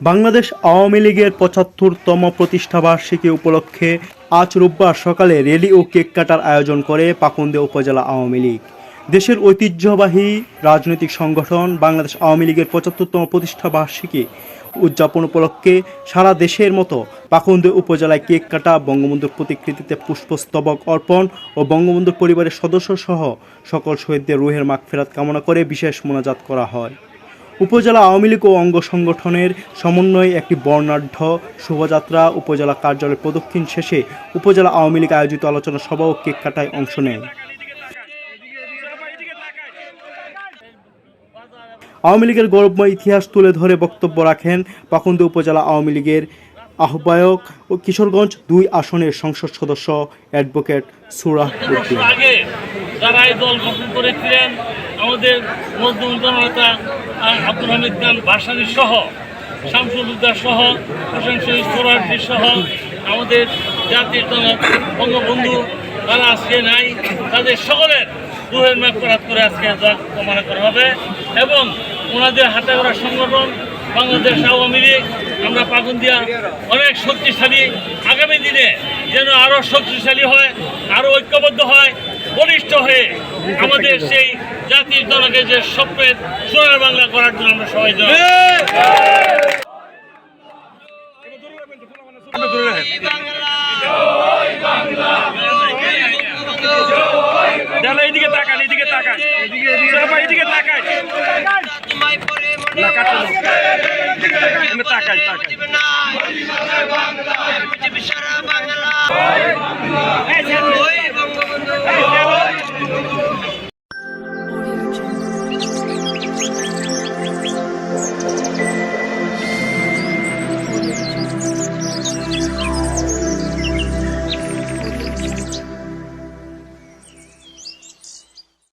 বাংলাদেশ আওয়ামী লীগের পঁচাত্তরতম প্রতিষ্ঠাবার্ষিকী উপলক্ষে আজ রোববার সকালে রেলি ও কেক কাটার আয়োজন করে পাকুন্দে উপজেলা আওয়ামী লীগ। দেশের ঐতিহ্যবাহী রাজনৈতিক সংগঠন বাংলাদেশ আওয়ামী লীগের পঁচাত্তরতম প্রতিষ্ঠাবার্ষিকী উদযাপন উপলক্ষে সারা দেশের মতো পাকুন্দে উপজেলায় কেক কাটা, বঙ্গবন্ধুর প্রতিকৃতিতে পুষ্পস্তবক অর্পণ ও বঙ্গবন্ধুর পরিবারের সদস্য সহ সকল শহীদদের রুহের মাগফেরাত কামনা করে বিশেষ মোনাজাত করা হয়। উপজেলা আওয়ামী লীগ ও অঙ্গ সংগঠনের সমন্বয়ে একটি বর্ণাঢ্য শোভাযাত্রা উপজেলা কার্যালয় প্রদক্ষিণ শেষে উপজেলা আওয়ামী লীগ আয়োজিত আলোচনা সভা ও কেক কাটায় অংশ নেয় আওয়ামী লীগের গৌরবময় ইতিহাস তুলে ধরে বক্তব্য রাখেন পাকুন্দ উপজেলা আওয়ামী লীগের আহ্বায়ক ও কিশোরগঞ্জ দুই আসনের সংসদ সদস্য অ্যাডভোকেট সুরাহ যারা এই দল গঠন করেছিলেন আমাদের আহ, আব্দুল হামিদ খান ভাসানী সহ শামসুল উদ্দার সহ হোসেন শহীদ সোরার্দি সহ আমাদের জাতির জনক বঙ্গবন্ধু তারা আজকে নাই তাদের সকলের দুহের ম্যাপ করাত করে আজকে দোয়া করা হবে। এবং ওনাদের হাতে করা সংগঠন বাংলাদেশ আওয়ামী লীগ আমরা পাকুন্দিয়া অনেক শক্তিশালী। আগামী দিনে যেন আরও শক্তিশালী হয় আরও ঐক্যবদ্ধ হয় বলিষ্ঠ হয়ে আমাদের সেই জাতির দলকে যে স্বপ্নের সোনার বাংলা করার জন্য আমরা সবাই দেয়ালে এইদিকে তাকান এইদিকে তাকান। মনে এমনি তাকাই তাকাই। বাংলা